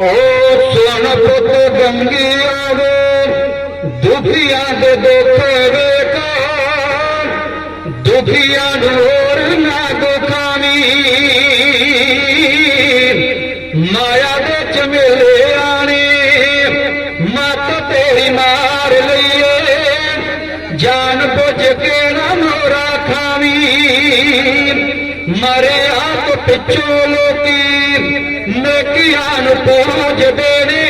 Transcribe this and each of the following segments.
ਓ ਸੁਣ ਪੁੱਤ ਗੰਗੀ ਆਵੇ, ਦੁਖੀਆਂ ਦੇ ਦੁੱਖ ਵੇਖੋ। ਦੁਖੀਆਂ ਨੂੰ ਹੋਰ ਨਾ ਦੁਖਾਵੀ ਮਾਇਆ ਦੇ ਚਮੇਲੇ ਆਣੇ ਮੱਤ ਤੇਰੀ ਮਾਰ ਲਈਏ। ਜਾਨ ਬੁੱਝ ਕੇ ਨਾ ਮੋਰਾ ਖਾਵੀ। ਮਰੇ ਆਪ ਪਿੱਛੋਂ ਲੋਕੀ, ਨੇਕੀਆਂ ਨੂੰ ਪੂਜਦੇ ਨੇ।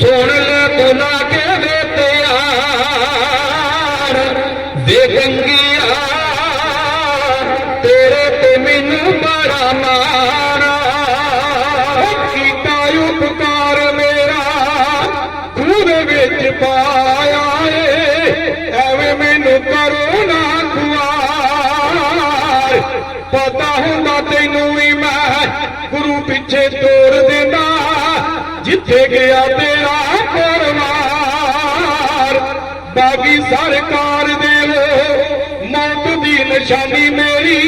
ਸੁਣ ਲੈ ਤੂੰ ਨਾ ਕੇ ਤਿਆਰ, ਵੇ ਗੰਗਿਆ, ਤੇਰੇ ਤੇ ਮੈਨੂੰ ਬੜਾ ਮਾਣਾ। ਕੀਤਾ ਉਪਕਾਰ ਮੇਰਾ, ਖੂਹ ਵਿੱਚ ਪਾਇਆ ਏ, ਐਵੇਂ ਮੈਨੂੰ ਕਰੋ ਨਾ ਜਿੱਥੇ ਤੇਰਾ ਪਰਵਾਰ ਬਾਗੀ ਸਰਕਾਰ ਦੇ ਲੋ ਮੌਤ ਦੀ ਨਿਸ਼ਾਨੀ ਮੇਰੀ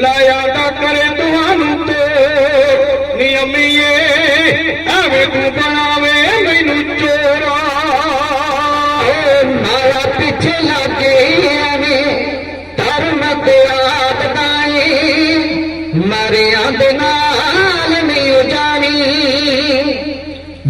ਲਾਇਆ ਦਾ ਕਰੇ ਤੁਹਾਨੂੰ ਤੇ ਨਿਯਮੀਏ, ਐਵੇਂ ਤੂੰ ਬਣਾਵੇ ਮੈਨੂੰ ਚੋਰਾ। ਮਾਰਾ ਪਿੱਛੇ ਲੱਗੇ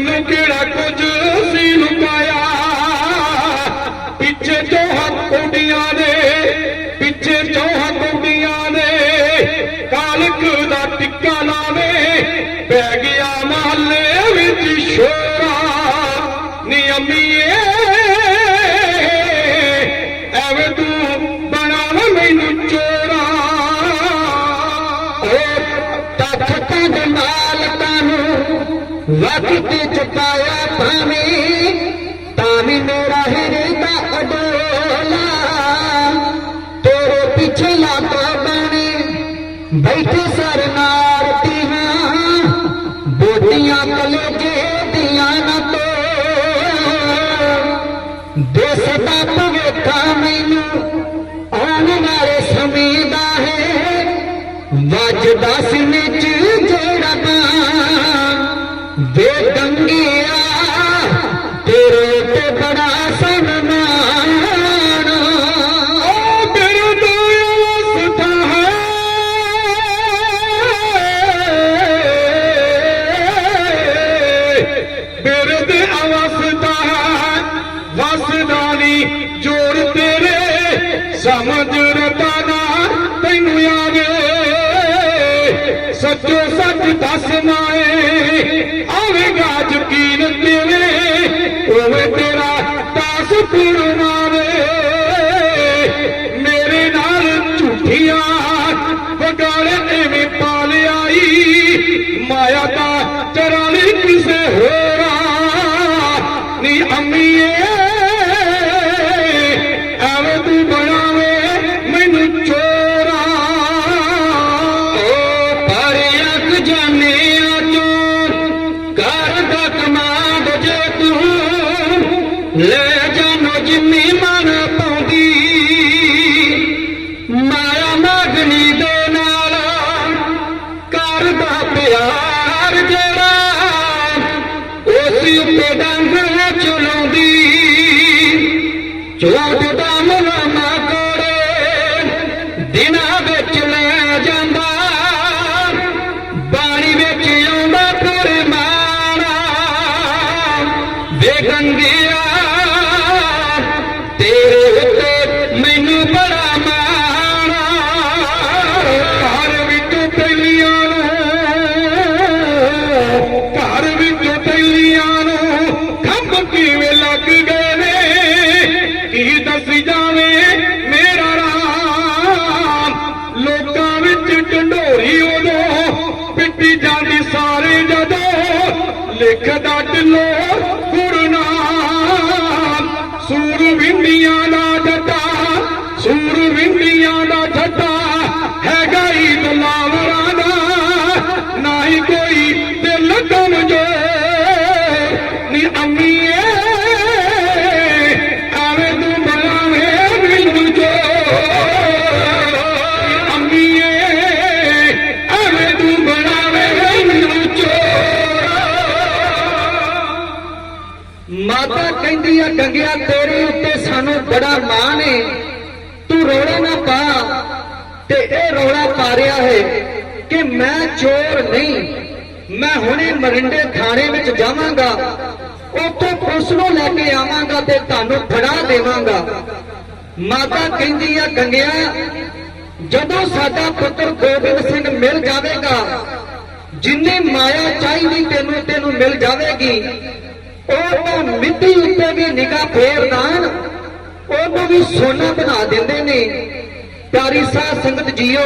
ਮੈਨੂੰ ਕਿਹੜਾ ਕੁਝ ਸੀ ਲੁਕਾਇਆ? ਪਿੱਛੇ ਚੋਹਾਂ ਕੁੰਡੀਆਂ ਨੇ, ਪਿੱਛੇ ਚੋਹਾਂ ਕੁੰਡੀਆਂ ਨੇ, ਕਾਲਕ ਦਾ ਟਿੱਕਾ ਲਾਵੇ, ਪੈ ਗਿਆ ਮਹੱਲੇ ਵਿੱਚ ਸ਼ੋਰਾ। ਨਿਯਮੀਏ ਦੇ ਮਾਲਕਾਂ ਨੂੰ ਵਕਤ ਚੁਕਾਇਆ ਭਾਵੇਂ ਤਾਂ ਵੀ ਮੇਰਾ ਹਿਰਦਾ ਅਡੋਲਾ। ਤੇਰੇ ਪਿੱਛੇ ਲਾਤਾ ਬਾਣੇ ਬੈਠੇ ਸਰਨਾਰ ਤੀਹਾਂ, ਬੋਟੀਆਂ ਕਲੇਜੇ ਦੀਆਂ ਨਾ ਤੋ ਦੇਸ ਦਾ ਭਵੇਖਾ ਮੈਨੂੰ ਆਉਣ ਵਾਲੇ ਸਮੇਂ ਦਾ ਹੈ, ਵੱਜਦਾ ਸੀ ਸੱਚੋ ਸੱਚ ਦੱਸ ਮਾਏ ਆਵੇਗਾ ਦਾ ਪਿਆਰ ਜਿਹੜਾ ਉਸ ਉੱਤੇ ਡੰਗ ਚਲਾਉਂਦੀ ਚੋਟ ਜਾਵੇ ਮੇਰਾ ਰਾਮ। ਲੋਕਾਂ ਵਿੱਚ ਢੰਡੋਰੀ ਉਦੋਂ ਪਿੱਟੀ ਜਾਂਦੀ ਸਾਰੇ ਜਦੋਂ ਲਿਖਦਾ ਢਿੱਲੋ ਗੁਰਨਾਮ ਸੂਰ ਵਿੰਦੀਆਂ ਦਾ ਜਟਾ ਸੂਰ ਮਾਤਾ ਕਹਿੰਦੀ ਆ, ਗੰਗਿਆ, ਤੇਰੇ ਉੱਤੇ ਸਾਨੂੰ ਬੜਾ ਮਾਣ ਏ। ਤੂੰ ਰੌਲਾ ਨਾ ਪਾ ਤੇ ਇਹ ਰੌਲਾ ਪਾ ਰਿਹਾ ਹੈ ਕਿ ਮੈਂ ਚੋਰ ਨਹੀਂ। ਮੈਂ ਹੁਣੇ ਮਰਿੰਡੇ ਥਾਣੇ ਵਿੱਚ ਜਾਵਾਂਗਾ। ਉੱਥੋਂ ਪੁਲਿਸ ਨੂੰ ਲੈ ਕੇ ਆਵਾਂਗਾ ਤੇ ਤੁਹਾਨੂੰ ਫੜਾ ਦੇਵਾਂਗਾ। ਮਾਤਾ ਕਹਿੰਦੀ ਆ, ਗੰਗਿਆ, ਜਦੋਂ ਸਾਡਾ ਪੁੱਤਰ ਗੋਬਿੰਦ ਸਿੰਘ ਮਿਲ ਜਾਵੇਗਾ, ਜਿੰਨੀ ਮਾਇਆ ਚਾਹੀਦੀ ਤੈਨੂੰ ਤੈਨੂੰ ਮਿਲ ਜਾਵੇਗੀ। ਉਹ ਮਿੱਟੀ ਉੱਤੇ ਵੀ ਨਿਗਾਹ ਫੇਰਦਾਨ ਉਹਨੂੰ ਵੀ ਸੋਨਾ ਬਣਾ ਦਿੰਦੇ ਨੇ। ਪਿਆਰੀ ਸਾਧ ਸੰਗਤ ਜੀਓ,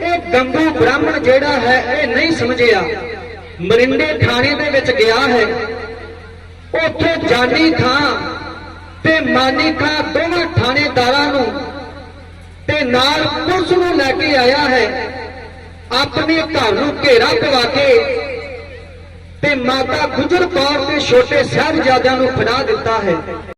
ਇਹ ਗੰਗੂ ਬ੍ਰਾਹਮਣ ਜਿਹੜਾ ਹੈ, ਇਹ ਨਹੀਂ ਸਮਝਿਆ। ਮਰਿੰਡੇ ਥਾਣੇ ਦੇ ਵਿੱਚ ਗਿਆ ਹੈ। ਉੱਥੇ ਜਾਨੀ ਥਾਂ ਤੇ ਮਾਨੀ ਥਾਂ ਦੋਵਾਂ ਥਾਣੇਦਾਰਾਂ ਨੂੰ ਤੇ ਨਾਲ ਪੁਲਿਸ ਨੂੰ ਲੈ ਕੇ ਆਇਆ ਹੈ। ਆਪਣੇ ਘਰ ਨੂੰ ਘੇਰਾ ਪਵਾ ਕੇ ਤੇ ਮਾਤਾ ਗੁਜਰ ਕੌਰ ਦੇ ਛੋਟੇ ਸਾਹਿਬਜ਼ਾਦਿਆਂ ਨੂੰ ਫੜਾ ਦਿੱਤਾ ਹੈ।